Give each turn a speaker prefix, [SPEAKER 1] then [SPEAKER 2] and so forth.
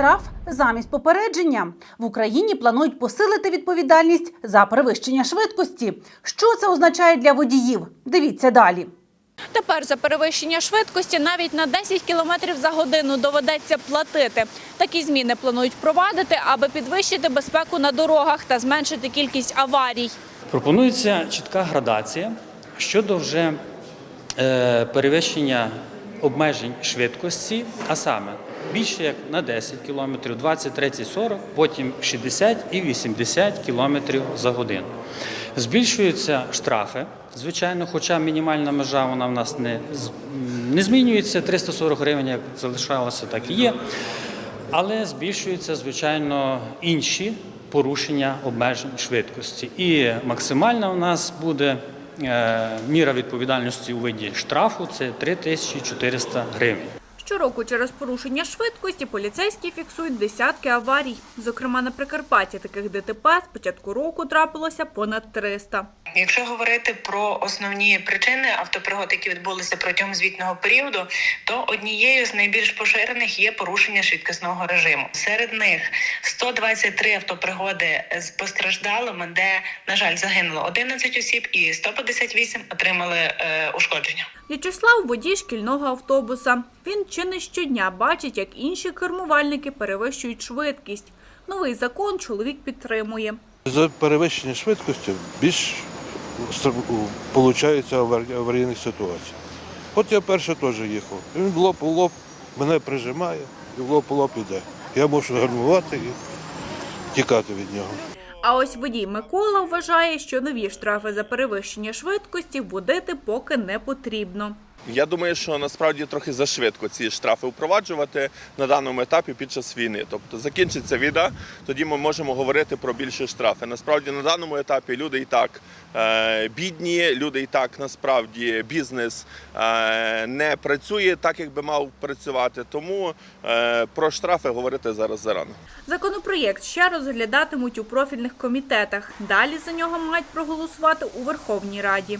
[SPEAKER 1] штраф замість попередження. В Україні планують посилити відповідальність за перевищення швидкості. Що це означає для водіїв? Дивіться далі.
[SPEAKER 2] Тепер за перевищення швидкості навіть на 10 км за годину доведеться платити. Такі зміни планують впровадити, аби підвищити безпеку на дорогах та зменшити кількість аварій.
[SPEAKER 3] Пропонується чітка градація щодо вже е, перевищення обмежень швидкості, а саме більше як на 10 км, 20, 30, 40, потім 60 і 80 км за годину. Збільшуються штрафи, звичайно, хоча мінімальна межа вона в нас не, не змінюється, 340 гривень, як залишалося, так і є. Але збільшуються, звичайно, інші порушення обмежень швидкості. І максимальна у нас буде е, міра відповідальності у виді штрафу це 3400 гривень.
[SPEAKER 2] Щороку через порушення швидкості поліцейські фіксують десятки аварій. Зокрема, на Прикарпатті таких ДТП з початку року трапилося понад 300.
[SPEAKER 4] Якщо говорити про основні причини автопригод, які відбулися протягом звітного періоду, то однією з найбільш поширених є порушення швидкісного режиму. Серед них 123 автопригоди з постраждалими, де на жаль загинуло 11 осіб, і 158 отримали е, ушкодження.
[SPEAKER 2] В'ячеслав – водій шкільного автобуса. Він чи не щодня бачить, як інші кермувальники перевищують швидкість. Новий закон чоловік підтримує.
[SPEAKER 5] За перевищення швидкості більш виходить аварійних ситуацій. От я перше теж їхав. Він лоб у лоб мене прижимає, і в лоб у лоб іде. Я мушу гальмувати і тікати від нього.
[SPEAKER 2] А ось водій Микола вважає, що нові штрафи за перевищення швидкості вводити поки не потрібно.
[SPEAKER 6] Я думаю, що насправді трохи зашвидко ці штрафи впроваджувати на даному етапі під час війни. Тобто закінчиться війна, тоді ми можемо говорити про більші штрафи. Насправді на даному етапі люди і так е, бідні, люди і так насправді бізнес е, не працює так, як би мав працювати. Тому е, про штрафи говорити зараз зарано.
[SPEAKER 2] Законопроєкт ще розглядатимуть у профільних комітетах. Далі за нього мають проголосувати у Верховній Раді.